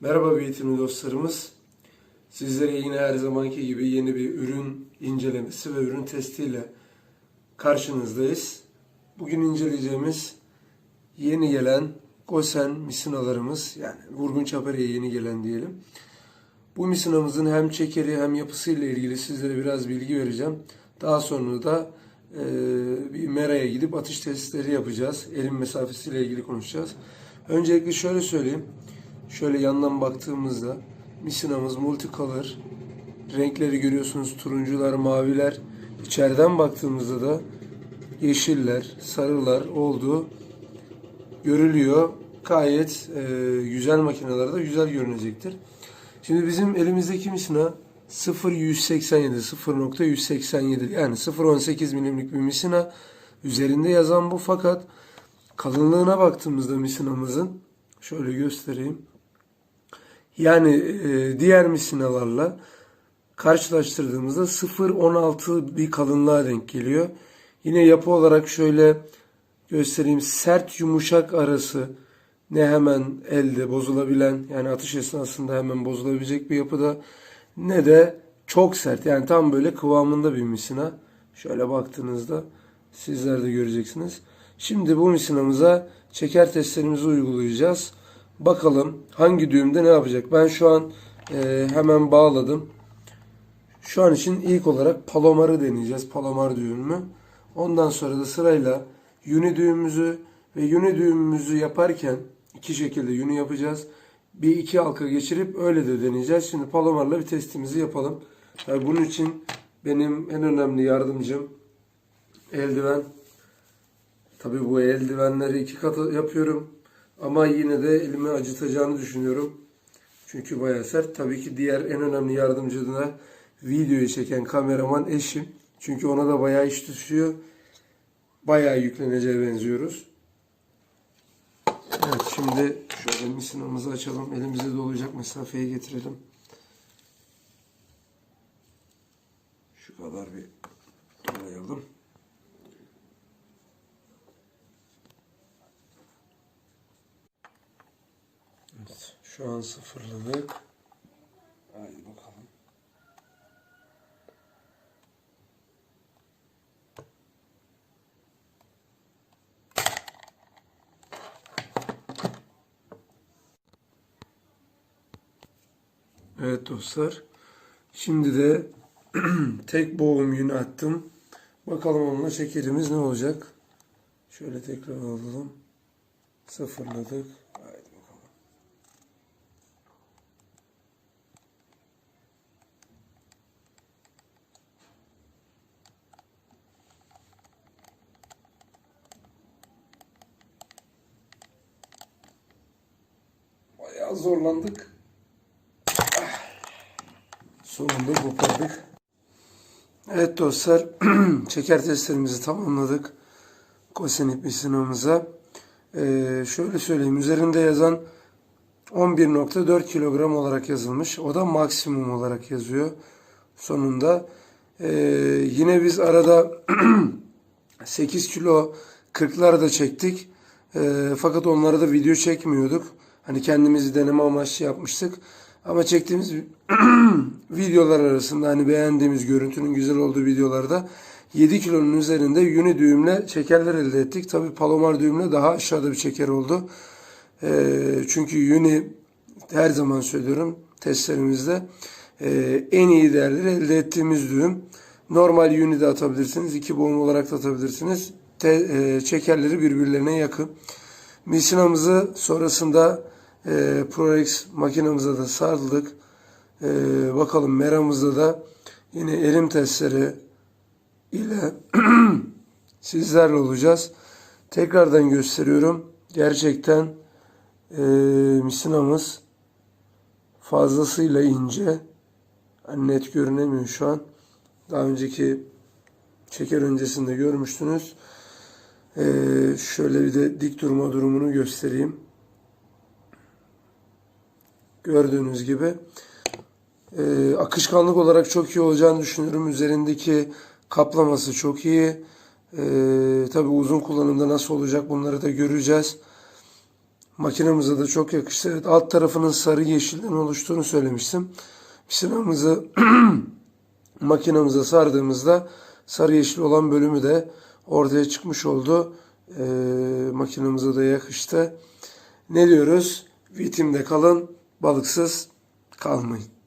Merhaba eğitimli dostlarımız. Sizlere yine her zamanki gibi yeni bir ürün incelemesi ve ürün testiyle karşınızdayız. Bugün inceleyeceğimiz yeni gelen Gosen misinalarımız yani vurgun çaparıya yeni gelen diyelim. Bu misinamızın hem çekeri hem yapısıyla ilgili sizlere biraz bilgi vereceğim. Daha sonra da e, bir meraya gidip atış testleri yapacağız. Elim mesafesiyle ilgili konuşacağız. Öncelikle şöyle söyleyeyim. Şöyle yandan baktığımızda misinamız multicolor. Renkleri görüyorsunuz turuncular, maviler. İçeriden baktığımızda da yeşiller, sarılar olduğu görülüyor. Gayet e, güzel makinelerde güzel görünecektir. Şimdi bizim elimizdeki misina 0.187, 0.187 yani 0.18 milimlik bir misina. Üzerinde yazan bu fakat kalınlığına baktığımızda misinamızın şöyle göstereyim. Yani e, diğer misinalarla karşılaştırdığımızda 0.16 bir kalınlığa denk geliyor. Yine yapı olarak şöyle göstereyim. Sert yumuşak arası ne hemen elde bozulabilen yani atış esnasında hemen bozulabilecek bir yapıda ne de çok sert yani tam böyle kıvamında bir misina. Şöyle baktığınızda sizler de göreceksiniz. Şimdi bu misinamıza çeker testlerimizi uygulayacağız. Bakalım hangi düğümde ne yapacak. Ben şu an e, hemen bağladım. Şu an için ilk olarak palomarı deneyeceğiz. Palomar düğümü. Ondan sonra da sırayla yuni düğümümüzü ve yuni düğümümüzü yaparken iki şekilde yuni yapacağız. Bir iki halka geçirip öyle de deneyeceğiz. Şimdi palomarla bir testimizi yapalım. Tabii bunun için benim en önemli yardımcım eldiven. Tabii bu eldivenleri iki katı yapıyorum. Ama yine de elimi acıtacağını düşünüyorum. Çünkü bayağı sert. Tabii ki diğer en önemli yardımcı da videoyu çeken kameraman eşim. Çünkü ona da bayağı iş düşüyor. Bayağı yükleneceğe benziyoruz. Evet şimdi şöyle misinamızı açalım. Elimize dolacak mesafeye getirelim. Şu kadar bir dolayalım. Evet, şu an sıfırladık. Haydi bakalım. Evet dostlar. Şimdi de tek boğum yünü attım. Bakalım onunla şekerimiz ne olacak. Şöyle tekrar alalım. Sıfırladık. Haydi bakalım. Zorlandık. Sonunda kopardık. Evet dostlar, çeker testlerimizi tamamladık. Kosenip misinamıza. Ee, şöyle söyleyeyim, üzerinde yazan 11.4 kilogram olarak yazılmış. O da maksimum olarak yazıyor sonunda. Ee, yine biz arada 8 kilo 40'lar da çektik. Ee, fakat onları da video çekmiyorduk. Hani kendimizi deneme amaçlı yapmıştık. Ama çektiğimiz videolar arasında hani beğendiğimiz görüntünün güzel olduğu videolarda 7 kilonun üzerinde yünü düğümle çekerler elde ettik. Tabi palomar düğümle daha aşağıda bir çeker oldu. Ee, çünkü yünü her zaman söylüyorum testlerimizde e, en iyi değerleri elde ettiğimiz düğüm. Normal yünü de atabilirsiniz. iki boğum olarak da atabilirsiniz. Te, e, çekerleri birbirlerine yakın. Misinamızı sonrasında e, ProX makinamıza da sardık. E, bakalım meramızda da yine elim testleri ile sizlerle olacağız. Tekrardan gösteriyorum. Gerçekten e, misinamız fazlasıyla ince. Hani net görünemiyor şu an. Daha önceki çeker öncesinde görmüştünüz. E, şöyle bir de dik durma durumunu göstereyim. Gördüğünüz gibi e, akışkanlık olarak çok iyi olacağını düşünüyorum. Üzerindeki kaplaması çok iyi. E, tabii uzun kullanımda nasıl olacak bunları da göreceğiz. Makinamıza da çok yakıştı. Evet, alt tarafının sarı yeşilden oluştuğunu söylemiştim. Misinamızı makinamıza sardığımızda sarı yeşil olan bölümü de ortaya çıkmış oldu. Ee, makinamıza da yakıştı. Ne diyoruz? Vitimde kalın, balıksız kalmayın.